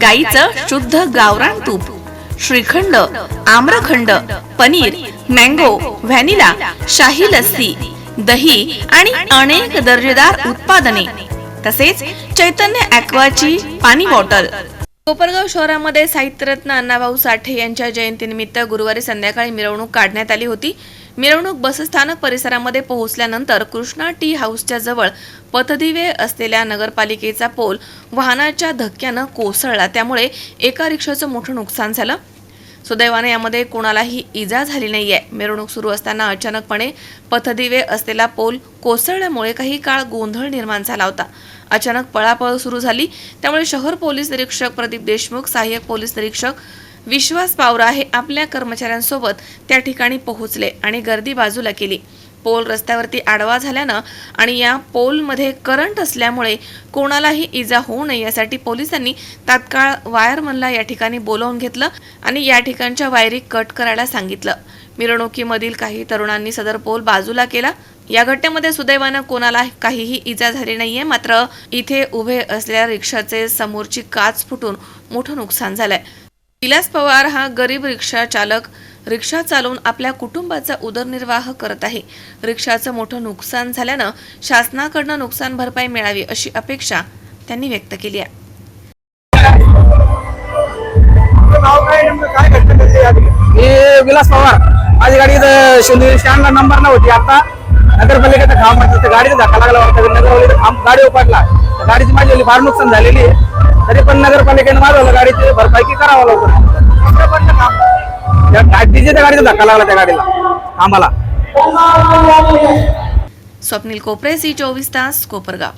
गाईचं शुद्ध गावरान तूप श्रीखंड आम्रखंड पनीर मँगो व्हॅनिला शाही लस्सी दही आणि अनेक दर्जेदार उत्पादने. तसेच चैतन्य ॲक्वाची पाणी बॉटल. कोपरगाव शहरामध्ये साहित्यरत्न अण्णाभाऊ साठे यांच्या जयंतीनिमित्त गुरुवारी संध्याकाळी मिरवणूक काढण्यात आली होती. मिरवणूक बसस्थानक परिसरामध्ये पोहोचल्यानंतर कृष्णा टी हाऊसच्या जवळ पथदिवे असलेल्या नगरपालिकेचा पोल वाहनाच्या धक्क्यानं कोसळला. त्यामुळे एका रिक्षाचं मोठं नुकसान झालं. सुदैवाने यामध्ये कोणालाही इजा झाली नाहीये. मिरवणूक सुरू असताना अचानकपणे पथदिवे असलेला पोल कोसळल्यामुळे काही काळ गोंधळ निर्माण झाला होता. अचानक पळापळ सुरू झाली. त्यामुळे शहर पोलीस निरीक्षक प्रदीप देशमुख सहाय्यक पोलीस निरीक्षक विश्वास पावरा हे आपल्या कर्मचाऱ्यांसोबत त्या ठिकाणी पोहोचले आणि गर्दी बाजूला केली. पोल रस्त्यावरती आडवा झाल्यानं आणि या पोलमध्ये करंट असल्यामुळे कोणालाही इजा होऊ नये यासाठी पोलिसांनी तात्काळ वायरमनला या ठिकाणी बोलावून घेतलं आणि या ठिकाणच्या वायरी कट करायला सांगितलं. मिरवणुकीमधील काही तरुणांनी सदर पोल बाजूला केला. या घटनेमध्ये सुदैवानं कोणाला काहीही इजा झाली नाहीये मात्र इथे उभे असलेल्या रिक्षाचे समोरची काच फुटून मोठं नुकसान झालंय. विलास पवार हा गरीब रिक्षा चालक. रिक्षा चालवून आपल्या कुटुंबाचा उदरनिर्वाह करत आहे. रिक्षाचं मोठं नुकसान झाल्यानं शासनाकडनं नुकसान भरपाई मिळावी अशी अपेक्षा त्यांनी व्यक्त केली आहे. मी विलास पवार. माझी गाडी इथं शिंदे स्टँडला नंबर नव्हती आता. नगरपालिकेचा खांब म्हणजे गाडीचा धक्का लागला वाटतं. नगरपालिकेचा खांब गाडी उपाडला. गाडीची माझी फार नुकसान झालेली आहे. तरी पण नगरपालिकेने माझं गाडीची भरपाई करावं लवकर. त्या गाडीच्या त्या गाडीचा धक्का लागला त्या गाडीला. आम्हाला. स्वप्नील कोपरे सी चोवीस तास कोपरगाव.